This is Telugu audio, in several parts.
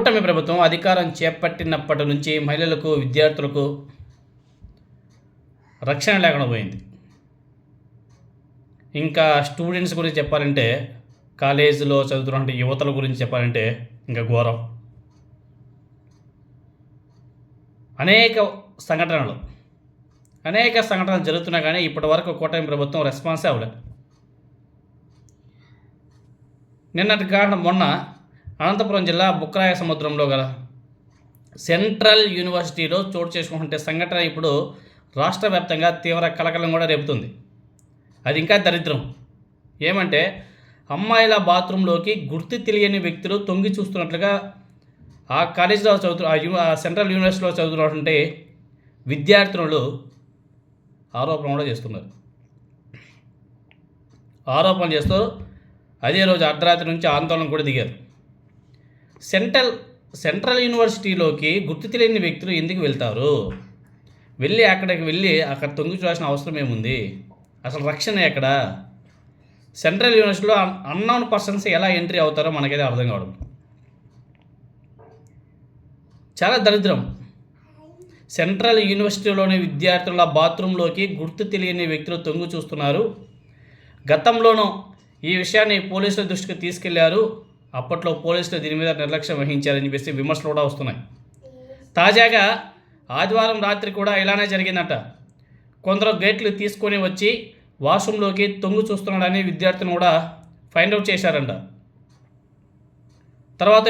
కూటమి ప్రభుత్వం అధికారం చేపట్టినప్పటి నుంచి మహిళలకు విద్యార్థులకు రక్షణ లేకుండా పోయింది. ఇంకా స్టూడెంట్స్ గురించి చెప్పాలంటే కాలేజీలో చదువుతున్న యువతల గురించి చెప్పాలంటే ఇంకా ఘోరం. అనేక సంఘటనలు అనేక సంఘటనలు జరుగుతున్నా కానీ ఇప్పటి వరకు కూటమి ప్రభుత్వం రెస్పాన్స్ అవ్వలేదు. నిన్నటి కారణం మొన్న అనంతపురం జిల్లా బుక్రాయ సముద్రంలో గల సెంట్రల్ యూనివర్సిటీలో చోటు చేసుకుంటుంటే సంఘటన ఇప్పుడు రాష్ట్ర వ్యాప్తంగా తీవ్ర కలకలం కూడా రేపుతుంది. అది ఇంకా దరిద్రం. ఏమంటే అమ్మాయిల బాత్రూంలోకి గుర్తు తెలియని వ్యక్తులు తొంగి చూస్తున్నట్లుగా ఆ కాలేజీలో చదువుతు ఆ సెంట్రల్ యూనివర్సిటీలో చదువుతున్నటువంటి విద్యార్థినులు ఆరోపణ కూడా చేస్తున్నారు. ఆరోపణ చేస్తూ అదే రోజు అర్ధరాత్రి నుంచి ఆందోళన కూడా దిగారు. సెంట్రల్ సెంట్రల్ యూనివర్సిటీలోకి గుర్తు తెలియని వ్యక్తులు ఎందుకు వెళ్తారు? వెళ్ళి అక్కడికి వెళ్ళి అక్కడ తొంగి చూడాల్సిన అవసరం ఏముంది? అసలు రక్షణ ఎక్కడ? సెంట్రల్ యూనివర్సిటీలో అన్నౌన్ పర్సన్స్ ఎలా ఎంట్రీ అవుతారో మనకైతే అర్థం కావడం. చాలా దరిద్రం. సెంట్రల్ యూనివర్సిటీలోని విద్యార్థుల బాత్రూంలోకి గుర్తు తెలియని వ్యక్తులు తొంగి చూస్తున్నారు. గతంలోనూ ఈ విషయాన్ని పోలీసుల దృష్టికి తీసుకెళ్ళారు. అప్పట్లో పోలీసులు దీని మీద నిర్లక్ష్యం వహించారని చెప్పేసి విమర్శలు కూడా వస్తున్నాయి. తాజాగా ఆదివారం రాత్రి కూడా ఇలానే జరిగిందట. కొందరు గేట్లు తీసుకొని వచ్చి వాష్రూమ్లోకి తొంగు చూస్తున్నాడని విద్యార్థిని కూడా ఫైండ్ అవుట్ చేశారంట. తర్వాత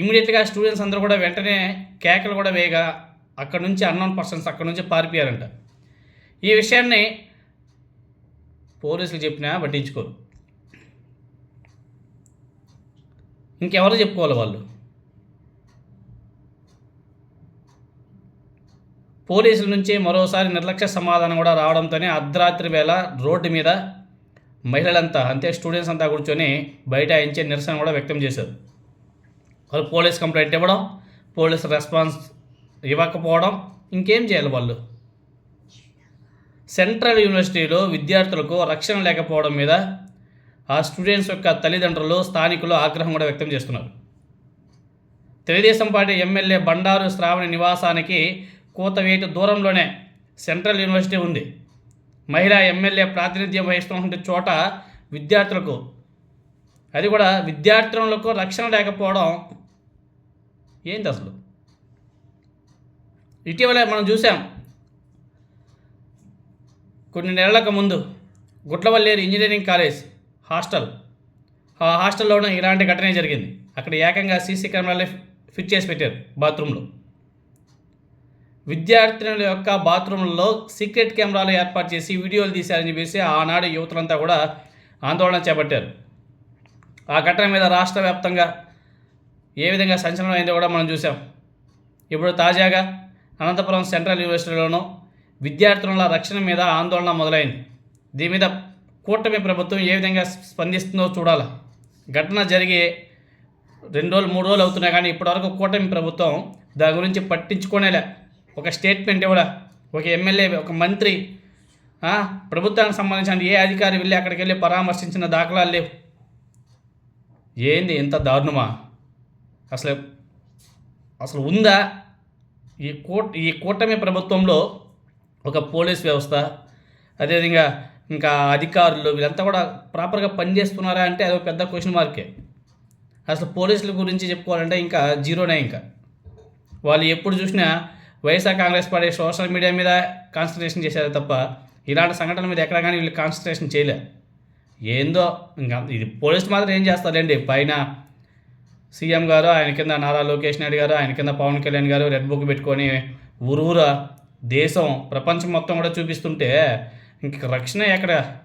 ఇమీడియట్గా స్టూడెంట్స్ అందరూ కూడా వెంటనే కేకలు కూడా వేయగా అక్కడ నుంచి అన్నోన్ పర్సన్స్ అక్కడ నుంచి పారిపోయారంట. ఈ విషయాన్ని పోలీసులు చెప్పినా పట్టించుకోరు. ఇంకెవరు చెప్పుకోవాలి వాళ్ళు? పోలీసుల నుంచి మరోసారి నిర్లక్ష్య సమాధానం కూడా రావడంతోనే అర్ధరాత్రి వేళ రోడ్డు మీద మహిళలంతా అంతే స్టూడెంట్స్ అంతా కూర్చొని బయట బైఠాయించే నిరసన కూడా వ్యక్తం చేశారు. వాళ్ళు పోలీస్ కంప్లైంట్ ఇవ్వడం పోలీస్ రెస్పాన్స్ ఇవ్వకపోవడం ఇంకేం చేయాలి వాళ్ళు? సెంట్రల్ యూనివర్సిటీలో విద్యార్థులకు రక్షణ లేకపోవడం మీద ఆ స్టూడెంట్స్ యొక్క తల్లిదండ్రులు స్థానికులు ఆగ్రహం కూడా వ్యక్తం చేస్తున్నారు. తెలుగుదేశం పార్టీ ఎమ్మెల్యే బండారు శ్రావణి నివాసానికి కూతవేటు దూరంలోనే సెంట్రల్ యూనివర్సిటీ ఉంది. మహిళా ఎమ్మెల్యే ప్రాతినిధ్యం వహిస్తున్నటువంటి చోట విద్యార్థులకు అది కూడా విద్యార్థులకు రక్షణ లేకపోవడం ఏంటి అసలు? ఇటీవలే మనం చూసాం కొన్ని నెలలకు ముందు గుట్లవల్లేరు ఇంజనీరింగ్ కాలేజ్ హాస్టల్. ఆ హాస్టల్లోనూ ఇలాంటి ఘటనే జరిగింది. అక్కడ ఏకంగా సీసీ కెమెరాలే ఫిట్ చేసి పెట్టారు బాత్రూంలో. విద్యార్థినుల యొక్క బాత్రూంలో సీక్రెట్ కెమెరాలు ఏర్పాటు చేసి వీడియోలు తీశారని చెప్పేసి ఆనాడు యువతులంతా కూడా ఆందోళన చేపట్టారు. ఆ ఘటన మీద రాష్ట్ర వ్యాప్తంగా ఏ విధంగా సంచలనం అయిందో కూడా మనం చూసాం ఇప్పుడు తాజాగా అనంతపురం సెంట్రల్ యూనివర్సిటీలోనూ విద్యార్థుల రక్షణ మీద ఆందోళన మొదలైంది. దీని మీద కూటమి ప్రభుత్వం ఏ విధంగా స్పందిస్తుందో చూడాలి. ఘటన జరిగి రెండు రోజులు మూడు రోజులు అవుతున్నాయి కానీ ఇప్పటివరకు కూటమి ప్రభుత్వం దాని గురించి పట్టించుకోనేలే. ఒక స్టేట్మెంట్ ఇవ్వడా ఒక ఎమ్మెల్యే ఒక మంత్రి ప్రభుత్వానికి సంబంధించిన ఏ అధికారి వెళ్ళి అక్కడికి వెళ్ళి పరామర్శించిన దాఖలాలు లేవు. ఏంది ఎంత దారుణమా? అసలు అసలు ఉందా? ఈ కూట ఈ కూటమి ప్రభుత్వంలో ఒక పోలీస్ వ్యవస్థ అదేవిధంగా ఇంకా అధికారులు వీళ్ళంతా కూడా ప్రాపర్గా పనిచేస్తున్నారా అంటే అదొక పెద్ద క్వశ్చన్ మార్కే అసలు పోలీసుల గురించి చెప్పుకోవాలంటే ఇంకా జీరోనే ఇంకా. వాళ్ళు ఎప్పుడు చూసినా YSR Congress party social media మీద కాన్సన్ట్రేషన్ చేశారు తప్ప ఇలాంటి సంఘటనల మీద ఎక్కడ కానీ వీళ్ళు కాన్సన్ట్రేషన్ చేయలే. ఏందో ఇంకా ఇది పోలీసులు మాత్రం ఏం చేస్తారండి పైన సీఎం గారు ఆయన కింద నారా లోకేష్ నాయుడు గారు ఆయన కింద పవన్ కళ్యాణ్ గారు రెడ్ బుక్ పెట్టుకొని ఊరూరా దేశం ప్రపంచం మొత్తం కూడా చూపిస్తుంటే ఇంక రక్షణ ఎక్కడ?